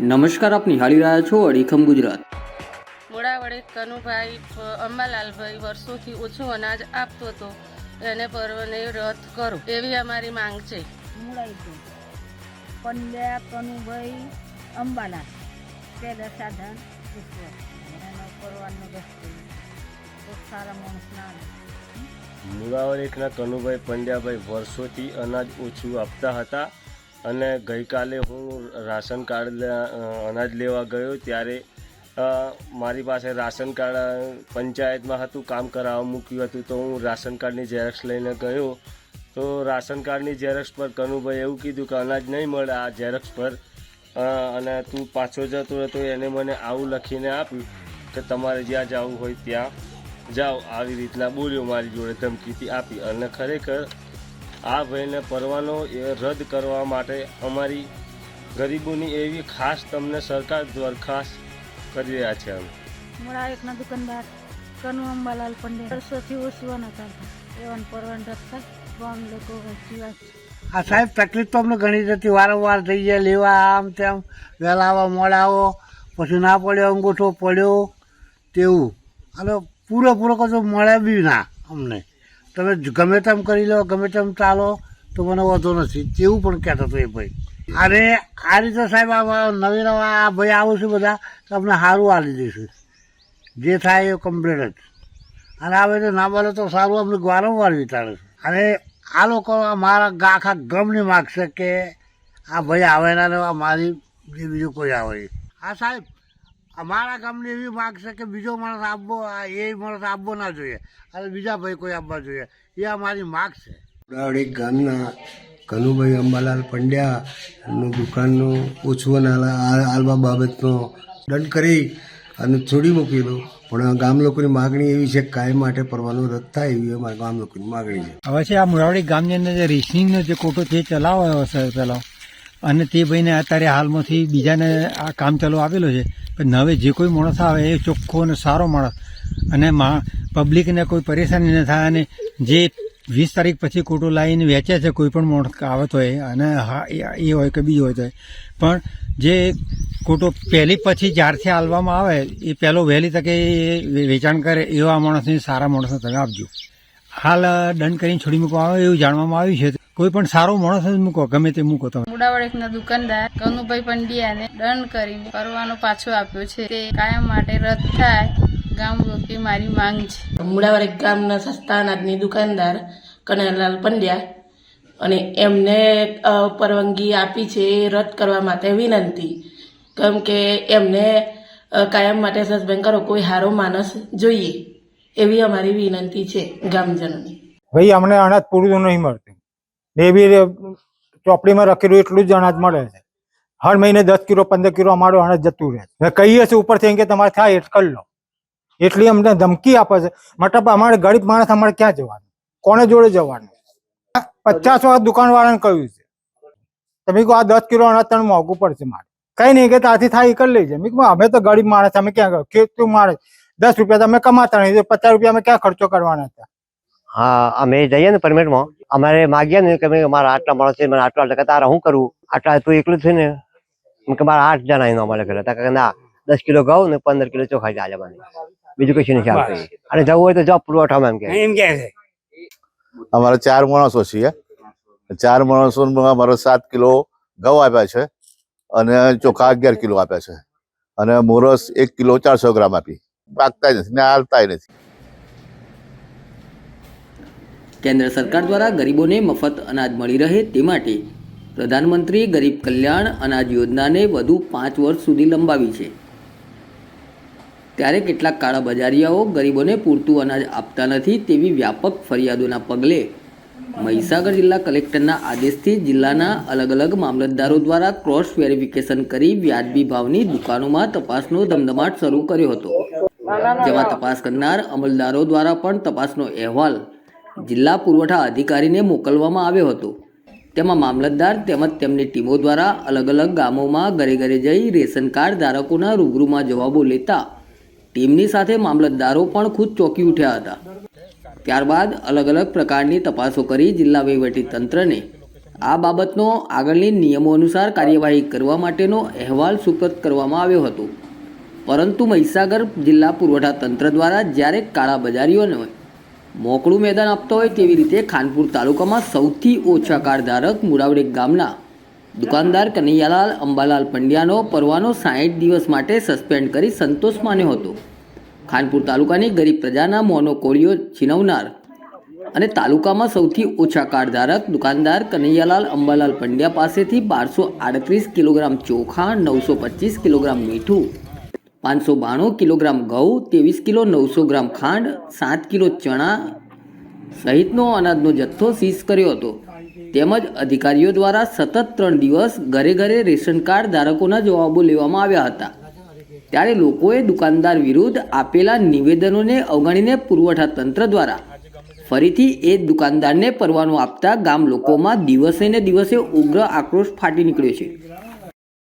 નમસ્કાર આપ નિહાળી રહ્યા છો અડીખમ ગુજરાત. મોડા વડે કનુભાઈ અંબાલાલભાઈ વર્ષોથી ઓછું અનાજ આપતો હતો. એને પર્વને રદ કરો. એવી અમારી માંગ છે. પંડ્યા કનુભાઈ અંબાલાલ. પેલા સાધન ઈશ્વર રસ્તો સારા માણસ ના એકના કનુભાઈ પંડ્યાભાઈ વર્ષોથી અનાજ ઓછું આપતા હતા. અને ગઈકાલે હું રાશન કાર્ડ અનાજ લેવા ગયો ત્યારે મારી પાસે રાશન કાર્ડ પંચાયતમાં હતું, કામ કરાવવા મૂક્યું હતું, તો હું રાશન કાર્ડની ઝેરોક્ષ લઈને ગયો. તો રાશન કાર્ડની ઝેરોક્ષ પર કનુભાઈ એવું કીધું કે અનાજ નહીં મળે આ ઝેરોક્ષ પર અને તું પાછો જતો હતો એને મને આવું લખીને આપ્યું કે તમારે જ્યાં જવું હોય ત્યાં જાઓ. આવી રીતના બોલ્યો મારી જોડે ધમકીથી આપી અને ખરેખર આ ભાઈને પરવાનો એ રદ કરવા માટે અમારી ગરીબોની એવી ખાસ તમને સરકાર દરખાસ્ત કરી રહ્યા છે અમે. મુળા એકના દુકાનદાર કનુ અંબાલાલ પંડ્યા વર્ષોથી ઓછું ના ચાલતા એવાને પરવાન રસ્તા ગામ લોકો વચ્ચે આ સાહેબ તકલીફ તો અમને ઘણી જતી વારંવાર થઈ જાય લેવા આમ તેમ વહેલા આવો મોડા આવો પછી ના પડ્યો અંગૂઠો પડ્યો તેવું. અને પૂરેપૂરો કશો મળે બી ના અમને. તમે ગમે તેમ કરી લો, ગમે તેમ ચાલો, તો મને વાંધો નથી. તેવું પણ કહેતો હતો એ ભાઈ. અરે આ રીતે સાહેબ, આ નવી નવા આ ભાઈ આવું બધા, તો અમને સારું આલી દઈશું જે થાય એ કમ્પ્લેટ જ. અને આ બધું ના બોલે તો સારું, અમને વારંવાર વિચારે છે. અને આ લોકો મારા આખા ગમની માગશે કે આ ભાઈ આવે ના મારી જે બીજું કોઈ આવે. હા સાહેબ અમારા ગામની એવી માગ છે કે બીજો માણસ આપવો એ માણસ આપવો ના જોઈએ. અને બીજા ભાઈ કોઈ આપવા જોઈએ. એ અમારી માગ છે. ઉડાવડી ગામના કનુભાઈ અંબાલાલ પંડ્યાનું દુકાનનું ઓછું આલવા બાબતનો દંડ કરી અને છોડી મૂકેલો. પણ ગામ લોકોની માગણી એવી છે કાયમ માટે પરવાનો રદ થાય એવી અમારા ગામ લોકોની માગણી છે. હવે છે આ મુરાવડી ગામની અંદર જે રેસિંગનો જે કોટો છે એ ચલાવ્યો હશે પેલો અને તે ભાઈને અત્યારે હાલમાંથી બીજાને આ કામ ચાલુ આપેલો છે. પણ હવે જે કોઈ માણસ આવે એ ચોખ્ખો અને સારો માણસ. અને મા પબ્લિકને કોઈ પરેશાની ન થાય અને જે વીસ તારીખ પછી કોટો લાવીને વેચે છે કોઈ પણ માણસ આવત હોય, અને હા, એ- હોય કે બીજો હોય તો પણ જે કોટો પહેલી પછી જ્યારથી આલવામાં આવે, એ પહેલો વહેલી તકે એ વેચાણ કરે એવા માણસને સારા માણસને તમે આપજો. હાલ દંડ કરીને છોડી મૂકવામાં આવે એવું જાણવામાં આવ્યું છે કોઈ પણ સારો માણસ જ મૂકો ગમે તે મૂકો તમે. મોડાવડેકના દુકાનદાર કનુભાઈ પંડ્યાને દંડ કરીને કરવાનો પાછો આપ્યો છે. તે કાયમ માટે રદ થાય ગામ લોકો મારી માંગ છે. મુડાવાડ ગામના સસ્તા અનાજની દુકાનદાર કનૈયાલાલ પંડ્યા અને એમને પરવાનગી આપી છે એ રદ કરવા માટે વિનંતી. કેમ કે એમને કાયમ માટે સસ્પેન્ડ કરો કોઈ સારો માણસ જોઈએ. એવી અમારી વિનંતી છે ગામજનોની. ભાઈ અમને અનાજ પૂરું નહીં મળતું. એ ચોપડીમાં રખેલું એટલું જ અનાજ મળે છે. હર મહિને દસ કિલો, પંદર કિલો અમારું અનાજ જતું રહે છે. કહીએ છીએ ઉપરથી કે તમારે થાય એટ કરી લો. એટલી અમને ધમકી આપે છે. મતલબ અમારે ગરીબ માણસ અમારે ક્યાં જવાનું? કોને જોડે જવાનું? પચાસ દુકાન વાળાને કહ્યું છે. તમે કહો આ દસ કિલો અનાજ તને મોંઘું પડશે મારે. કઈ નહીં કે ત્યાંથી થાય એ કરી લેજે. મેં અમે તો ગરીબ માણસ, અમે ક્યાં ખેતું માણસ દસ રૂપિયા તમે કમાતા નહીં. પચાસ રૂપિયા અમે ક્યાં ખર્ચો કરવાના હતા? હા અમે જઈએ ને પરમિટમાં અમારે માગીએ ને કે મારા આટલા માણસ છે મને આટલા ટકા તારા શું કરું આટલા તું એકલું છે ને? કે મારા આઠ જણા એનો અમારે ઘરે કે ના દસ કિલો ઘઉં ને પંદર કિલો ચોખા ચાલે મને. બીજું કશું નથી આવતું. અને જવું હોય તો જબ પુરવઠામાં એમ કે. એમ કે છે. અમારે ચાર માણસો છીએ. ચાર માણસો અમારે સાત કિલો ઘઉં આપ્યા છે અને ચોખા અગિયાર કિલો આપ્યા છે. અને મોરસ એક કિલો ચારસો ગ્રામ આપી. પાકતા નથી ને હાલતા નથી. કેન્દ્ર સરકાર દ્વારા ગરીબોને મફત અનાજ મળી રહે તે માટે પ્રધાનમંત્રી ગરીબ કલ્યાણ અનાજ યોજનાને વધુ પાંચ વર્ષ સુધી લંબાવી છે. ત્યારે કેટલાક કાળા બજારિયાઓ ગરીબોને પૂરતું અનાજ આપતા નથી તેવી વ્યાપક ફરિયાદોના પગલે મહીસાગર જિલ્લા કલેક્ટરના આદેશથી જિલ્લાના અલગ અલગ મામલતદારો દ્વારા ક્રોસ વેરિફિકેશન કરી વ્યાજબી ભાવની દુકાનોમાં તપાસનો ધમધમાટ શરૂ કર્યો હતો. જેમાં તપાસ કરનાર અમલદારો દ્વારા પણ તપાસનો અહેવાલ જિલ્લા પુરવઠા અધિકારીને મોકલવામાં આવ્યો હતો. તેમાં મામલતદાર તેમજ તેમની ટીમો દ્વારા અલગ અલગ ગામોમાં ઘરે ઘરે જઈ રેશન કાર્ડ ધારકોના રૂબરૂમાં જવાબો લેતા ટીમની સાથે મામલતદારો પણ ખુદ ચોંકી ઉઠ્યા હતા. ત્યારબાદ અલગ અલગ પ્રકારની તપાસો કરી જિલ્લા તંત્રને આ બાબતનો આગળની નિયમો અનુસાર કાર્યવાહી કરવા માટેનો અહેવાલ સુપ્રત કરવામાં આવ્યો હતો. પરંતુ મહીસાગર જિલ્લા પુરવઠા તંત્ર દ્વારા જ્યારે કાળા બજારીઓને મોકળું મેદાન આપતા હોય તેવી રીતે ખાનપુર તાલુકામાં સૌથી ઓછા કાર્ડધારક મુરાવડે ગામના દુકાનદાર કનૈયાલાલ અંબાલાલ પંડ્યાનો પરવાનો સાહીઠ દિવસ માટે સસ્પેન્ડ કરી સંતોષ માન્યો હતો. ખાનપુર તાલુકાની ગરીબ પ્રજાના મોનો કોળીઓ છીનવનાર અને તાલુકામાં સૌથી ઓછા કારધારક દુકાનદાર કનૈયાલાલ અંબાલાલ પંડ્યા પાસેથી બારસો આડત્રીસ કિલોગ્રામ ચોખા, નવસો પચીસ કિલોગ્રામ મીઠું પાંચસો બાણું કિલોગ્રામ ઘઉં, ત્રેવીસ કિલો નવસો ગ્રામ ખાંડ, સાત કિલો ચણા સહિતનો અનાજનો જથ્થો સીઝ કર્યો હતો. તેમજ અધિકારીઓ દ્વારા સતત ત્રણ દિવસ ઘરે ઘરે રેશન કાર્ડ ધારકોના જવાબો લેવામાં આવ્યા હતા. ત્યારે લોકોએ દુકાનદાર વિરુદ્ધ આપેલા નિવેદનોને અવગણીને પુરવઠા તંત્ર દ્વારા ફરીથી એ દુકાનદારને પરવાનો આપતા ગામ લોકોમાં દિવસે ને દિવસે ઉગ્ર આક્રોશ ફાટી નીકળ્યો છે.